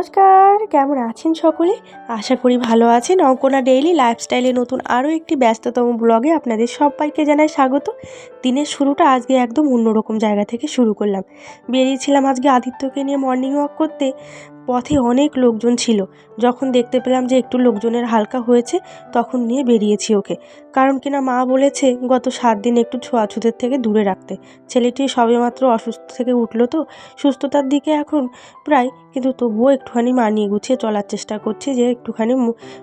নমস্কার, কেমন আছেন সকলে? আশা করি ভালো আছেন। অঙ্কনা ডেইলি লাইফস্টাইলে নতুন আরও একটি ব্যস্ততম ব্লগে আপনাদের সবাইকে জানাই স্বাগত। দিনের শুরুটা আজকে একদম অন্যরকম জায়গা থেকে শুরু করলাম। বেরিয়েছিলাম আজকে আদিত্যকে নিয়ে মর্নিং ওয়াক করতে। পথে অনেক লোকজন ছিল। যখন দেখতে পেলাম যে একটু লোকজনের হালকা হয়েছে, তখন নিয়ে বেরিয়েছি ওকে। কারণ কিনা মা বলেছে, গত সাত দিন একটু ছোঁয়াছুতের থেকে দূরে রাখতে। ছেলেটি সবেমাত্র অসুস্থ থেকে উঠল তো। সুস্থতার দিকে এখন প্রায়, কিন্তু তবুও একটুখানি মানিয়ে গুছিয়ে চলার চেষ্টা করছি যে একটুখানি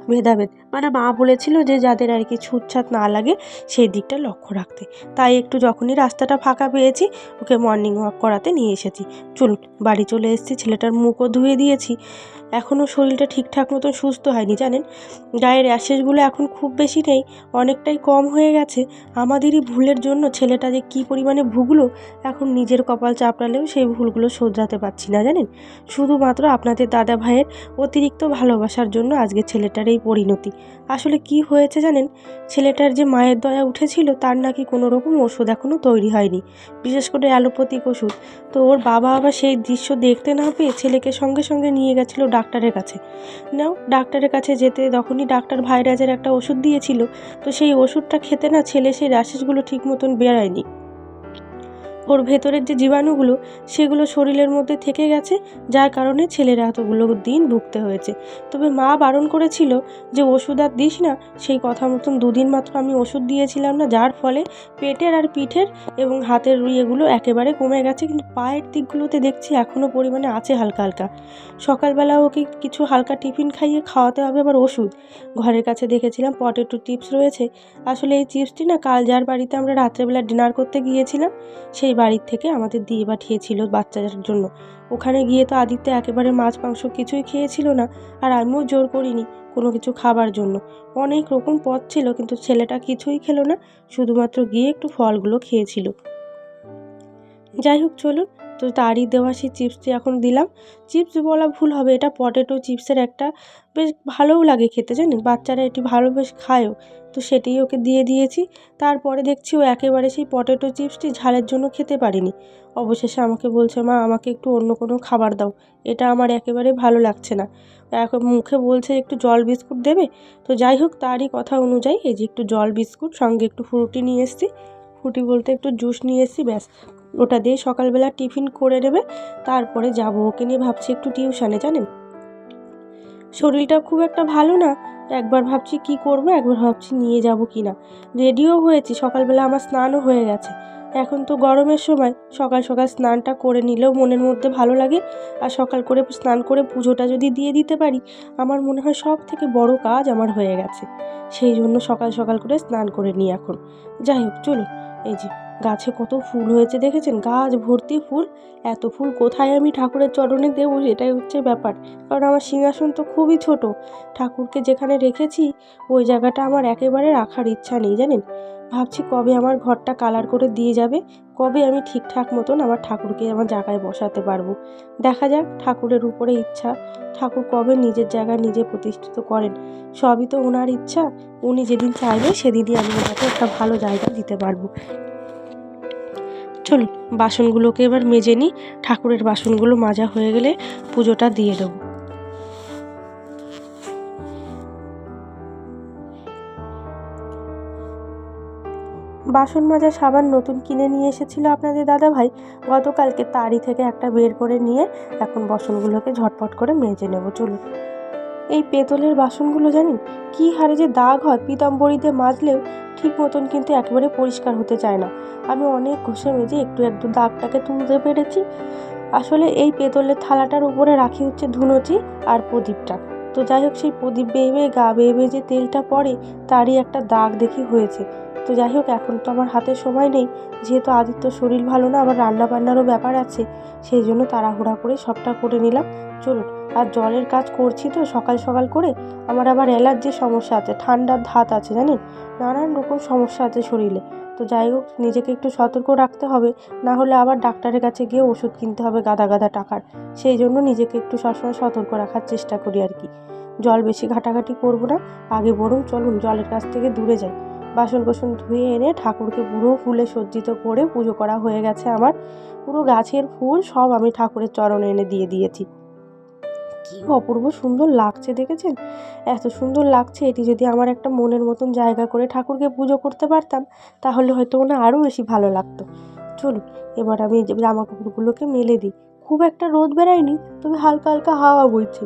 ভেদাভেদ। মানে মা বলেছিল যে যাদের আর কি ছুটছাট না লাগে সেই দিকটা লক্ষ্য রাখতে। তাই একটু যখনই রাস্তাটা ফাঁকা পেয়েছি, ওকে মর্নিং ওয়াক করাতে নিয়ে এসেছি। চলুন, বাড়ি চলে এসেছি, ছেলেটার মুখও ধুয়ে দিয়েছি। এখনও শরীরটা ঠিকঠাক মতন সুস্থ হয়নি, জানেন? গায়ের অ্যাশেসগুলো এখন খুব বেশি নেই, অনেকটাই কম হয়ে গেছে। আমাদেরই ভুলের জন্য ছেলেটা যে কী পরিমাণে ভুগলো, এখন নিজের কপাল চাপড়ালেও সেই ভুলগুলো শোধরাতে পারছি না, জানেন? শুধুমাত্র আপনাদের দাদা ভাইয়ের অতিরিক্ত ভালোবাসার জন্য আজকে ছেলেটার এই পরিণতি। আসলে কি হয়েছে, জানেন? ছেলেটার যে মায়ের দয়া উঠেছিল, তার নাকি কোনো রকম ওষুধ এখনও তৈরি হয়নি, বিশেষ করে অ্যালোপ্যাথিক ওষুধ। তো ওর বাবা আবার সেই দৃশ্য দেখতে না পেয়ে ছেলেকে সঙ্গে সঙ্গে নিয়ে গেছিল ডাক্তারের কাছে। নাও, ডাক্তারের কাছে যেতে তখনই ডাক্তার ভাইরাজের একটা ওষুধ দিয়েছিল। তো সেই ওষুধটা খেতে না ছেলে সেই র্যাশেসগুলো ঠিক মতন বেরায়নি। ওর ভেতরের যে জীবাণুগুলো, সেগুলো শরীরের মধ্যে থেকে গেছে, যার কারণে ছেলেরা এতগুলো দিন ভুগতে হয়েছে। তবে মা বারণ করেছিল যে, ওষুধ আর দিস না, সেই কথা মতন দুদিন মাত্র আমি ওষুধ দিয়েছিলাম না, যার ফলে পেটের আর পিঠের এবং হাতের ইয়েগুলো একেবারে কমে গেছে, কিন্তু পায়ের দিকগুলোতে দেখছি এখনও পরিমাণে আছে হালকা হালকা। সকালবেলা ওকে কিছু হালকা টিফিন খাইয়ে খাওয়াতে হবে আবার ওষুধ। ঘরের কাছে দেখেছিলাম পটেটো চিপস রয়েছে। আসলে এই চিপসটি না, কাল যার বাড়িতে আমরা রাত্রেবেলা ডিনার করতে গিয়েছিলাম, সেই বাড়ির থেকে আমাদের দিয়ে পাঠিয়েছিল বাচ্চাদের জন্য। ওখানে গিয়ে তো আদিত্য একেবারে মাছ, মাংস কিছুই খেয়েছিল না, আর আমিও জোর করিনি কোনো কিছু খাবার জন্য। অনেক রকম পথ ছিল, কিন্তু ছেলেটা কিছুই খেলো না, শুধুমাত্র গিয়ে একটু ফলগুলো খেয়েছিল। যাই হোক, চলুন। তো তারই দেওয়া সেই চিপসটি এখন দিলাম। চিপস বলা ভুল হবে, এটা পটেটো চিপসের একটা বেশ ভালোও লাগে খেতে, জানেন? বাচ্চারা এটি ভালো বেশ খায়ও, তো সেটাই ওকে দিয়ে দিয়েছি। তারপরে দেখছি ও একেবারে সেই পটেটো চিপসটি ঝালের জন্য খেতে পারেনি। অবশেষে আমাকে বলছে, মা, আমাকে একটু অন্য কোনো খাবার দাও, এটা আমার একেবারে ভালো লাগছে না। এখন মুখে বলছে, একটু জল বিস্কুট দেবে? তো যাই হোক, তারই কথা অনুযায়ী এই যে একটু জল বিস্কুট, সঙ্গে একটু ফ্রুটি নিয়ে এসেছি। ফ্রুটি বলতে একটু জুস নিয়ে এসেছি, ব্যাস। ওটা দিয়ে সকালবেলা টিফিন করে নেবে, তারপরে যাব। ওকে নিয়ে ভাবছি একটু টিউশনে, জানেন? শরীরটা খুব একটা ভালো না। একবার ভাবছি কি করব, একবার ভাবছি নিয়ে যাব কি না রেডিও হয়েছি, সকালবেলা আমার স্নানও হয়ে গেছে। এখন তো গরমের সময়, সকাল সকাল স্নানটা করে নিলেও মনের মধ্যে ভালো লাগে। আর সকাল করে স্নান করে পুজোটা যদি দিয়ে দিতে পারি, আমার মনে হয় সব থেকে বড় কাজ আমার হয়ে গেছে। সেই জন্য সকাল সকাল করে স্নান করে নিই এখন। যাই হোক, চলুন। এই যে গাছে কত ফুল হয়েছে দেখেছেন? গাছ ভর্তি ফুল। এত ফুল কোথায় আমি ঠাকুরের চরণে দেবো? এটাই হচ্ছে ব্যাপার। কারণ আমার সিংহাসন তো খুবই ছোট। ঠাকুরকে যেখানে রেখেছি, ওই জায়গাটা আমার একেবারে রাখার ইচ্ছা নেই, জানেন? ভাবছি কবে আমার ঘরটা কালার করে দিয়ে যাবে, কবে আমি ঠিকঠাক মতন আমার ঠাকুরকে আমার জায়গায় বসাতে পারব। দেখা যাক ঠাকুরের উপরে ইচ্ছা। ঠাকুর কবে নিজের জায়গায় নিজে প্রতিষ্ঠিত করেন? সবই তো ওনার ইচ্ছা। উনি যেদিন চাইবে, সেদিনই আমি ওনাকে একটা ভালো জায়গা দিতে পারব। চলুন, বাসনগুলোকে এবার মেজে নিই। ঠাকুরের বাসনগুলো মাজা হয়ে গেলে পুজোটা দিয়ে দেবো। বাসন মাজা সাবান নতুন কিনে নিয়ে এসেছিল আপনাদের দাদা ভাই গতকালকে তারই থেকে একটা বের করে নিয়ে এখন বাসনগুলোকে ঝটপট করে মেজে নেব। চলুন। এই পেতলের বাসনগুলো জানেন কী হারে যে দাগ হয়, পিতাম্বরীতে মাজলেও ঠিক মতন কিন্তু একেবারে পরিষ্কার হতে চায় না। আমি অনেক ঘষে মেজে একটু একটু দাগটাকে তুলতে পেরেছি। আসলে এই পেতলের থালাটার উপরে রাখি হচ্ছে ধুনোচি আর প্রদীপটা। তো যাই হোক, সেই প্রদীপ বেয়ে বেয়ে, গা বেয়ে বেয়ে যে তেলটা পড়ে, তারই একটা দাগ দেখি হয়েছে। তো যাই হোক, এখন তো আমার হাতে সময় নেই। যেহেতু আদিত্য শরীর ভালো না, আবার রান্না বান্নারও ব্যাপার আছে, সেই জন্য তাড়াহুড়া করে সবটা করে নিলাম। চলুন। আর জলের কাজ করছি তো সকাল সকাল করে। আমার আবার অ্যালার্জির সমস্যা আছে, ঠান্ডার ধাত আছে জানেন নানান রকম সমস্যা আছে শরীরে। তো যাই হোক, নিজেকে একটু সতর্ক রাখতে হবে, না হলে আবার ডাক্তারের কাছে গিয়ে ওষুধ কিনতে হবে গাদা গাদা টাকার। সেই জন্য নিজেকে একটু সবসময় সতর্ক রাখার চেষ্টা করি আর কি। জল বেশি ঘাটাঘাটি করব না, আগে বরং চলুন জলের কাছ থেকে দূরে যাই। বাসন কোসন ধুয়ে এনে ঠাকুরকে পুরো ফুলে সজ্জিত করে পুজো করা হয়ে গেছে আমার। পুরো গাছের ফুল সব আমি ঠাকুরের চরণে এনে দিয়ে দিয়েছি। কি অপূর্ব সুন্দর লাগছে দেখেছেন? এত সুন্দর লাগছে এটি যদি আমার একটা মনের মতন জায়গা করে ঠাকুরকে পুজো করতে পারতাম, তাহলে হয়তো মনে আরও বেশি ভালো লাগতো। চলুন, এবার আমি জামা কাপড়গুলোকে মেলে দিই। খুব একটা রোদ বেরায়নি, তবে হালকা হালকা হাওয়া বইছে।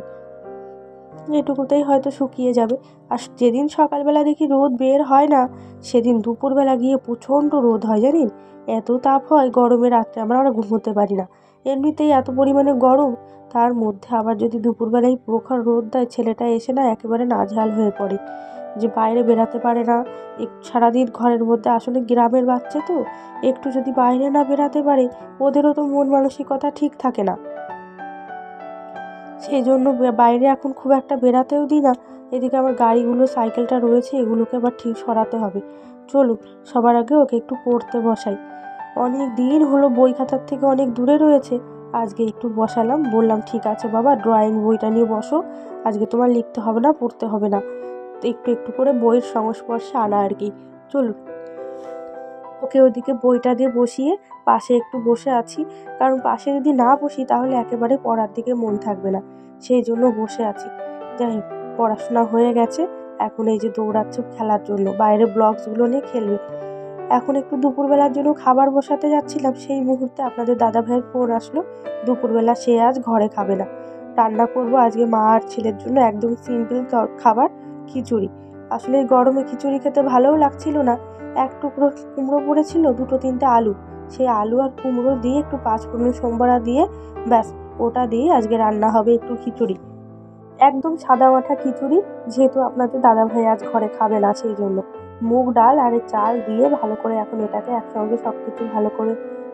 এটুকুতেই হয়তো শুকিয়ে যাবে। আর যেদিন সকালবেলা দেখি রোদ বের হয় না, সেদিন দুপুরবেলা গিয়ে প্রচণ্ড রোদ হয়, জানেন? এত তাপ হয় গরমে রাত্রে আমরা আমরা ঘুমোতে পারি না। এমনিতেই এত পরিমাণে গরম তার মধ্যে আবার যদি দুপুরবেলায় প্রখর রোদ দেয়, ছেলেটা এসে না একেবারে নাজহাল হয়ে পড়ে। যে বাইরে বেরাতে পারে না। সারাদিন ঘরের মধ্যে আসলে গ্রামের বাচ্চা তো। একটু যদি বাইরে না বেরাতে পারে, ওদেরও তো মন মানসিকতা ঠিক থাকে না। সেই জন্য বাইরে এখন খুব একটা বেরাতেও দিই না। এদিকে আমার গাড়িগুলো, সাইকেলটা রয়েছে, এগুলোকে আবার ঠিক সরাতে হবে। চলুন, সবার আগে ওকে একটু পড়তে বসাই। অনেক দিন হলো বই খাতার থেকে অনেক দূরে রয়েছে। আজকে একটু বসালাম। বললাম, ঠিক আছে বাবা ড্রয়িং বইটা নিয়ে বসো। আজকে তোমার লিখতে হবে না, পড়তে হবে না। তো একটু একটু করে বইয়ের সংস্পর্শে আনা আর কি। চলুন। ওকে ওদিকে বইটা দিয়ে বসিয়ে পাশে একটু বসে আছি। কারণ পাশে যদি না বসি, তাহলে একেবারে পড়ার দিকে মন থাকবে না। সেই জন্য বসে আছি। যাই হোক, পড়াশোনা হয়ে গেছে। এখন এই যে দৌড়াচ্ছে খেলার জন্য। বাইরে ব্লগসগুলো নিয়ে খেলবে। এখন একটু দুপুরবেলার জন্য খাবার বসাতে যাচ্ছিলাম, সেই মুহূর্তে আপনাদের দাদা ভাইয়ের ফোন আসলো। দুপুরবেলা সে আজ ঘরে খাবে না। রান্না করব আজকে মা আর ছেলের জন্য একদম সিম্পল খাবার, খিচুড়ি। আসলে গরমে খিচুড়ি খেতে ভালোও লাগছিল না। এক টুকরো কুমড়ো পড়েছিল, দুটো তিনটে আলু। সেই আলু আর কুমড়ো দিয়ে একটু পাঁচফোড়ন সোমবারা দিয়ে, ব্যাস, ওটা দিয়ে আজকে রান্না হবে একটু খিচুড়ি। একদম সাদা মাঠা খিচুড়ি, যেহেতু আপনাদের দাদাভাই আজ ঘরে খাবে না, সেই জন্য। মুগ ডাল আর চাল দিয়ে ভালো করে এখন এটাকে একসঙ্গে সব কিছু ভালো করে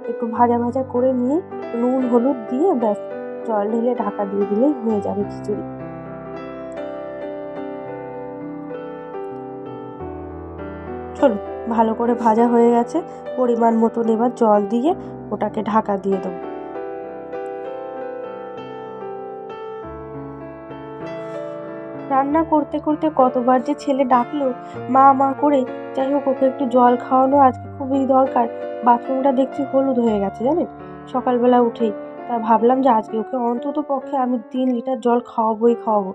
একটু ভাজা ভাজা করে নিয়ে নুন, হলুদ দিয়ে ব্যাস, জল ঢেলে ঢাকা দিয়ে দিলেই হয়ে যাবে খিচুড়ি। চলো, ভালো করে ভাজা হয়ে গেছে, পরিমাণ মতন এবার জল দিয়ে ওটাকে ঢাকা দিয়ে দেবো। রান্না করতে করতে কতবার যে ছেলে ডাকলো, মা মা করে, যাই হোক, ওকে একটু জল খাওয়ানো আজকে খুবই দরকার। বাথরুমটা দেখছি হলুদ হয়ে গেছে, জানেন? সকালবেলা উঠেই। তা ভাবলাম যে আজকে ওকে অন্তত পক্ষে আমি তিন লিটার জল খাওয়াবোই খাওয়াবো।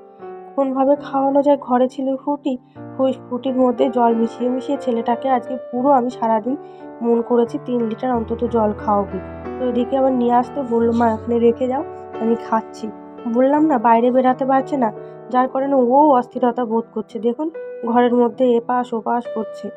কোনভাবে খাওয়ানো যায় ঘরে ছিল ফুটি, ওই ফুটির মধ্যে জল মিশিয়ে মিশিয়ে ছেলেটাকে আজকে পুরো আমি সারাদিন মন করেছি তিন লিটার অন্তত জল খাওয়াবো। তো এদিকে আবার নিয়ে আসতে বলল, মা, এখানে রেখে যাও, আমি খাচ্ছি। বললাম না, বাইরে বেরাতে পারছে না। যার কারণে ও অস্থিরতা বোধ করছে। দেখুন, ঘরের মধ্যে এপাশ ওপাশ করছে।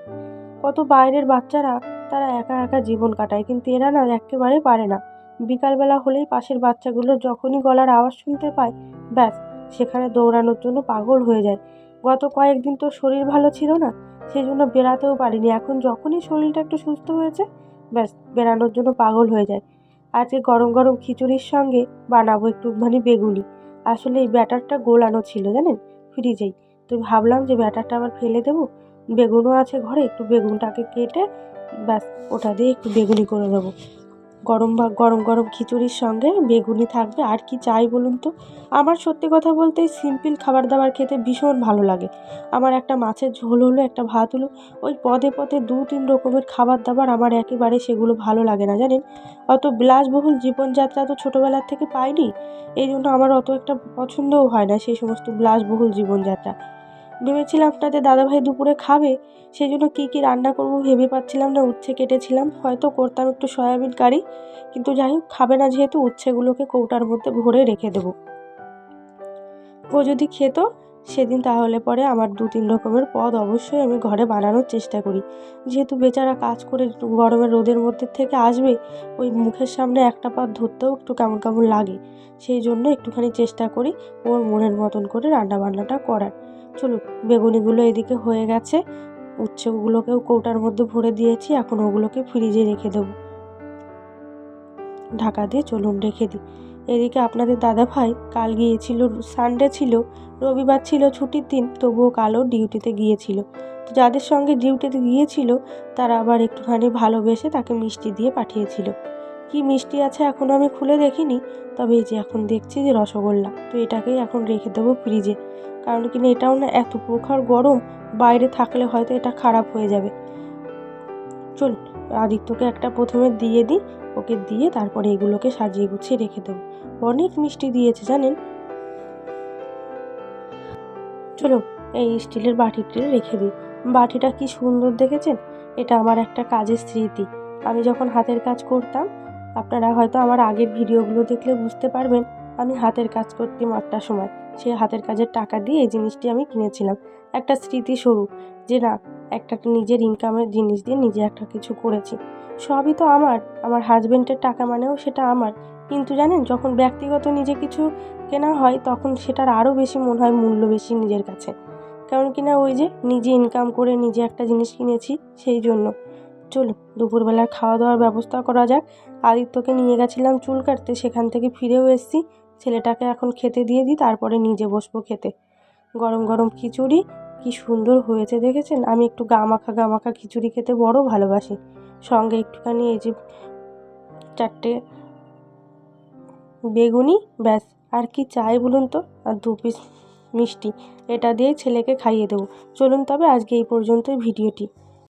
কত বাইরের বাচ্চারা, তারা একা একা জীবন কাটায়। কিন্তু এরা না একেবারে পারে না। বিকালবেলা হলেই পাশের বাচ্চাগুলো যখনই গলার আওয়াজ শুনতে পায়, ব্যাস, সেখানে দৌড়ানোর জন্য পাগল হয়ে যায়। গত কয়েকদিন তো শরীর ভালো ছিল না সেই জন্য বেরাতেও পারিনি। এখন যখনই শরীরটা একটু সুস্থ হয়েছে, ব্যাস বেরানোর জন্য পাগল হয়ে যায়। আজকে গরম গরম খিচুড়ির সঙ্গে বানাবো একটুখানি বেগুনি। আসলে এই ব্যাটারটা গোলানো ছিল, জানেন? ফ্রিজেই। তো ভাবলাম যে ব্যাটারটা আবার ফেলে দেবো। বেগুনও আছে ঘরে, একটু বেগুনটাকে কেটে ব্যাস, ওটা দিয়ে একটু বেগুনি করে দেবো। গরম বা গরম গরম খিচুড়ির সঙ্গে বেগুনি থাকবে। আর কি চাই বলুন তো? আমার সত্যি কথা বলতে সিম্পল খাবার দাবার খেতে ভীষণ ভালো লাগে। আমার একটা মাছের ঝোল হলো, একটা ভাত হলো, ওই পদে পদে দু তিন রকমের খাবার দাবার আমার একেবারে সেগুলো ভালো লাগে না, জানেন? অত বিলাসবহুল জীবনযাত্রা তো ছোটোবেলার থেকে পাইনি। এই জন্য আমার অত একটা পছন্দও হয় না সেই সমস্ত বিলাসবহুল জীবনযাত্রা। ভেবেছিলাম আপনাদের দাদাভাই দুপুরে খাবে সেই জন্য কী কী রান্না করব ভেবে পাচ্ছিলাম না, উচ্ছে কেটেছিলাম। হয়তো করতাম একটু সয়াবিন কারি, কিন্তু যাই হোক, খাবে না যেহেতু, উচ্ছেগুলোকে কৌটার মধ্যে ভরে রেখে দেবো। ও যদি খেত, সেদিন তাহলে পরে আমার দু তিন রকমের পদ অবশ্যই আমি ঘরে বানানোর চেষ্টা করি। যেহেতু বেচারা কাজ করে গরমের রোদের মধ্যে থেকে আসবে, ওই মুখের সামনে একটা পাত ধরতেও একটু কেমন কেমন লাগে। সেই জন্য একটুখানি চেষ্টা করি ওর মনের মতন করে রান্না বান্নাটা করার। চলুন, বেগুনিগুলো এদিকে হয়ে গেছে। উচ্ছেগুলোকেও কৌটার মধ্যে ভরে দিয়েছি, এখন ওগুলোকে ফ্রিজে রেখে দেবো। ঢাকা দিয়ে চলুন রেখে দিই। এদিকে আপনাদের দাদা ভাই, কাল গিয়েছিল, সানডে ছিল, রবিবার ছিল ছুটির দিন, তবুও কালও ডিউটিতে গিয়েছিল। তো যাদের সঙ্গে ডিউটিতে গিয়েছিল, তারা আবার একটুখানি ভালোবেসে তাকে মিষ্টি দিয়ে পাঠিয়েছিল। কি মিষ্টি আছে এখনও আমি খুলে দেখিনি, তবে এই যে এখন দেখছি যে রসগোল্লা, তো এটাকেই এখন রেখে দেবো ফ্রিজে। কারণ কিনা এটাও না এত প্রখর গরম, বাইরে থাকলে হয়তো এটা খারাপ হয়ে যাবে। চল, আদিত্যকে একটা প্রথমে দিয়ে দিই, ওকে দিয়ে তারপরে এগুলোকে সাজিয়ে গুছিয়ে রেখে দেবো। অনেক মিষ্টি দিয়েছে, জানেন? চলো, এই স্টিলের বাটিটি রেখে দিই। বাটিটা কি সুন্দর দেখেছেন? এটা আমার একটা কাজের স্মৃতি। আমি যখন হাতের কাজ করতাম, আপনারা হয়তো আমার আগের ভিডিওগুলো দেখলে বুঝতে পারবেন, আমি হাতের কাজ করতাম একটা সময়। সেই হাতের কাজের টাকা দিয়ে এই জিনিসটি আমি কিনেছিলাম। একটা স্মৃতিস্বরূপ যে না, একটা নিজের ইনকামের জিনিস দিয়ে নিজে একটা কিছু করেছি। সবই তো আমার আমার হাজবেন্ডের টাকা মানেও সেটা আমার। কিন্তু জানেন, যখন ব্যক্তিগত নিজে কিছু কেনা হয়, তখন সেটার আরও বেশি মনে হয় মূল্য বেশি নিজের কাছে। কারণ কি না ওই যে নিজে ইনকাম করে নিজে একটা জিনিস কিনেছি সেই জন্য। চলো দুপুরবেলার খাওয়া দাওয়ার ব্যবস্থা করা যাক। আদিত্যকে নিয়ে গেছিলাম চুল কাটতে, সেখান থেকে ফিরেও এসেছি। ছেলেটাকে এখন খেতে দিয়ে দিই, তারপরে নিজে বসবো খেতে। গরম গরম খিচুড়ি, কি সুন্দর হয়েছে দেখেছেন? আমি একটু গামাখা গামাখা খিচুড়ি খেতে বড় ভালোবাসি। সঙ্গে একটুখানি এই যে চারটে বেগুনি, ব্যাস। আর কি চাই বলুন তো? আর দু পিস মিষ্টি। এটা দিয়েই ছেলেকে খাইয়ে দেবো। চলুন তবে আজকে এই পর্যন্তই ভিডিওটি।